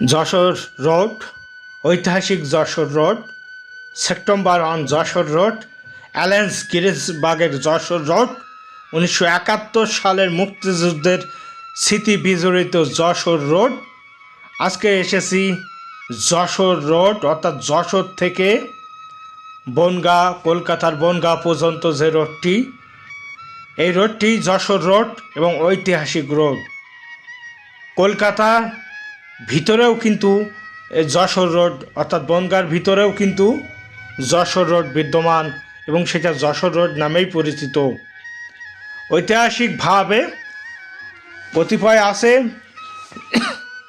Jessore road, ঐতিহাসিক Jessore road, September on Jessore road, Allen's গিরিজবাগের Jessore road, উনিশশো একাত্তর সালের মুক্তিযুদ্ধের স্মৃতি বিজড়িত যশোর রোড। আজকে এসেছি যশোর রোড, অর্থাৎ যশোর থেকে বনগাঁ, কলকাতার বনগাঁ পর্যন্ত যে রোডটি, এই রোডটি যশোর রোড এবং ঐতিহাসিক রোড। কলকাতা ভিতরেও কিন্তু যশোর রোড অর্থাৎ বনগাঁর ভিতরেও কিন্তু যশোর রোড বিদ্যমান এবং সেটা যশোর রোড নামেই পরিচিত। ঐতিহাসিকভাবে কতিপয় আছে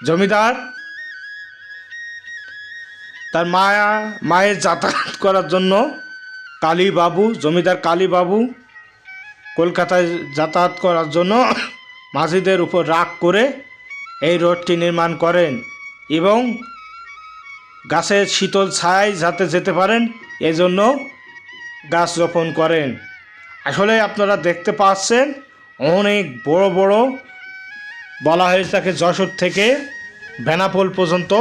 জমিদার, তার মায়া, মায়ের যাতায়াত করার জন্য কালীবাবু জমিদার কালীবাবু কলকাতায় যাতায়াত করার জন্য মাঝিদের উপর রাগ করে এই রোডটি নির্মাণ করেন এবং গাছের শীতল ছায় যাতে যেতে পারেন, এজন্য গাছ রোপণ করেন। আসলে আপনারা দেখতে পাচ্ছেন, অনেক বড় বড় বলা হয়েছে তাকে যশোর থেকে বেনাপোল পর্যন্ত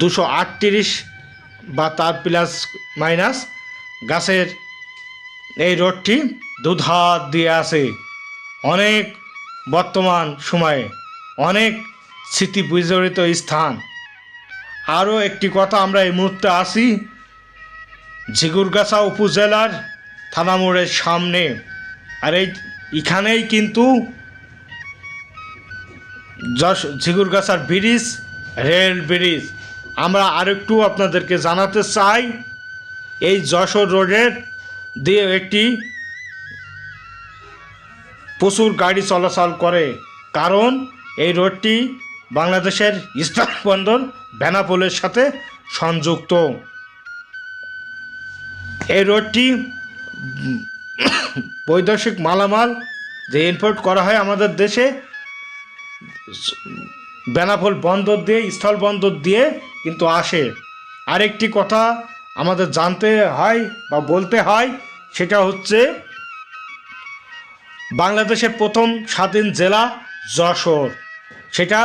দুশো আটত্রিশ বা তার প্লাস মাইনাস গাছের এই রোডটি দুধার দিয়ে আছে অনেক বর্তমান সময়ে। অনেক স্মৃতি বিজড়িত স্থান। আরও একটি কথা আমরা এই মুহূর্তে আসি, ঝিগুরগাছা উপজেলার থানা মোড়ের সামনে। আর এই, এখানেই কিন্তু যশ, ঝিগুরগাছার ব্রিজ, রেল ব্রিজ। আমরা আরেকটু আপনাদেরকে জানাতে চাই, এই যশোর রোডের দিয়ে একটি প্রচুর গাড়ি চলাচল করে। কারণ এই রোডটি বাংলাদেশের স্থলবন্দর বেনাপোলের সাথে সংযুক্ত। এই রোডটি বৈদেশিক মালামাল যে ইম্পোর্ট করা হয় আমাদের দেশে, বেনাপোল বন্দর দিয়ে, স্থল বন্দর দিয়ে কিন্তু আসে। আরেকটি কথা আমাদের জানতে হয় বা বলতে হয়, সেটা হচ্ছে বাংলাদেশের প্রথম স্বাধীন জেলা যশোর। সেটা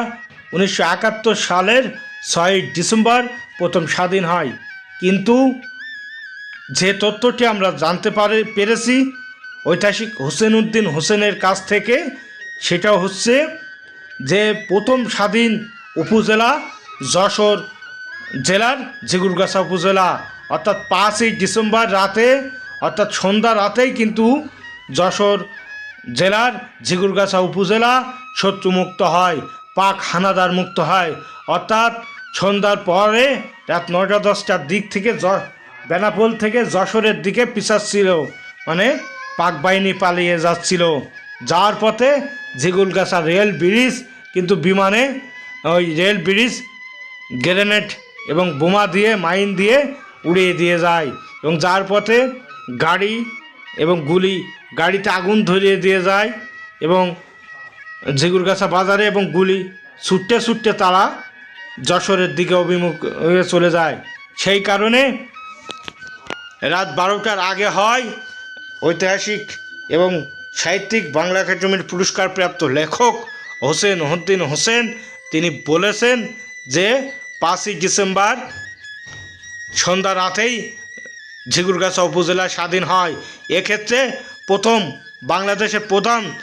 উনিশশো একাত্তর সালের ছয় ডিসেম্বর প্রথম স্বাধীন হয়। কিন্তু যে তথ্যটি আমরা জানতে পারে, পেরেছি ঐতিহাসিক হোসেন উদ্দিন হোসেনের কাছ থেকে, সেটা হচ্ছে যে প্রথম স্বাধীন উপজেলা যশোর জেলার ঝিগুরগাছা উপজেলা। অর্থাৎ পাঁচই ডিসেম্বর রাতে, অর্থাৎ সন্ধ্যা রাতেই কিন্তু যশোর জেলার ঝিগুরগাছা উপজেলা শত্রুমুক্ত হয়, পাক হানাদার মুক্ত হয়। অর্থাৎ সন্ধ্যার পরে রাত নয়টা দশটার দিক থেকে বেনাপোল থেকে যশোরের দিকে পিছাচ্ছিল। মানে পাক বাহিনী পালিয়ে যাচ্ছিল। যাওয়ার পথে ঝিগুলগাছা রেল ব্রিজ, কিন্তু বিমানে ওই রেল ব্রিজ গ্রেনেড এবং বোমা দিয়ে, মাইন দিয়ে উড়িয়ে দিয়ে যায় এবং যার পথে গাড়ি এবং গুলি, গাড়িতে আগুন ধরিয়ে দিয়ে যায় এবং ঝিগুরগাছা বাজারে এবং গুলি ছুটতে ছুটতে তারা যশোরের দিকে অভিমুখ হয়ে চলে যায়। সেই কারণে রাত বারোটার আগে হয় ঐতিহাসিক এবং সাহিত্যিক বাংলা একাডেমির পুরস্কারপ্রাপ্ত লেখক হোসেন উদ্দিন হোসেন। তিনি বলেছেন যে, পাঁচই ডিসেম্বর সন্ধ্যা রাতেই ঝিগুরগাছা উপজেলা স্বাধীন হয়। এক্ষেত্রে প্রথম বাংলাদেশের প্রধান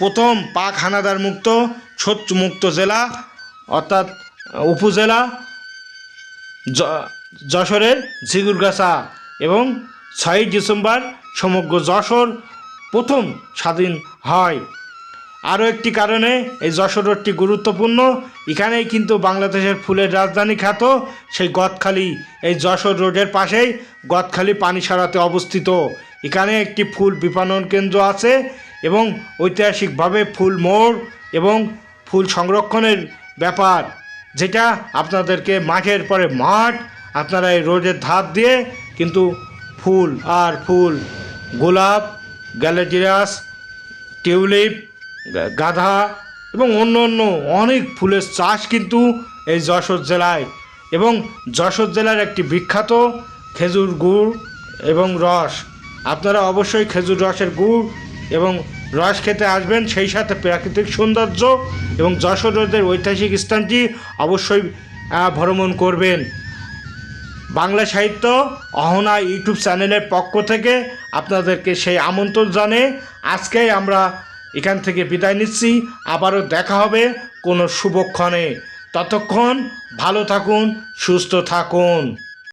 প্রথম পাক হানাদার মুক্ত শত্রু মুক্ত জেলা, অর্থাৎ উপজেলা যশোরের ঝিগুরগাছা এবং ছয়ই ডিসেম্বর সমগ্র যশোর প্রথম স্বাধীন হয়। আরও একটি কারণে এই যশোর রোডটি গুরুত্বপূর্ণ। এখানেই কিন্তু বাংলাদেশের ফুলের রাজধানী খ্যাত সেই গদখালি। এই যশোর রোডের পাশেই গদখালি পানি সারাতে অবস্থিত। এখানে একটি ফুল বিপণন কেন্দ্র আছে। এবং ঐতিহাসিকভাবে ফুল মোড় এবং ফুল সংরক্ষণের ব্যাপার, যেটা আপনাদেরকে মাঠের পরে মাঠ, আপনারা এই রোডের ধার দিয়ে কিন্তু ফুল আর ফুল, গোলাপ, গ্যালেজিরাস, টিউলিপ গাধা এবং অন্য অন্য অনেক ফুলের চাষ কিন্তু এই যশোর জেলায়। এবং যশোর জেলার একটি বিখ্যাত খেজুর গুড় এবং রস। আপনারা অবশ্যই খেজুর রসের গুড় এবং রস খেতে আসবেন, সেই সাথে প্রাকৃতিক সৌন্দর্য এবং যশোর রোডের ঐতিহাসিক স্থানটি অবশ্যই ভ্রমণ করবেন। বাংলা সাহিত্য অহনা ইউটিউব চ্যানেলের পক্ষ থেকে আপনাদেরকে সেই আমন্ত্রণ জানে। আজকে আমরা এখান থেকে বিদায় নিচ্ছি। আবারও দেখা হবে কোনো শুভক্ষণে। ততক্ষণ ভালো থাকুন, সুস্থ থাকুন।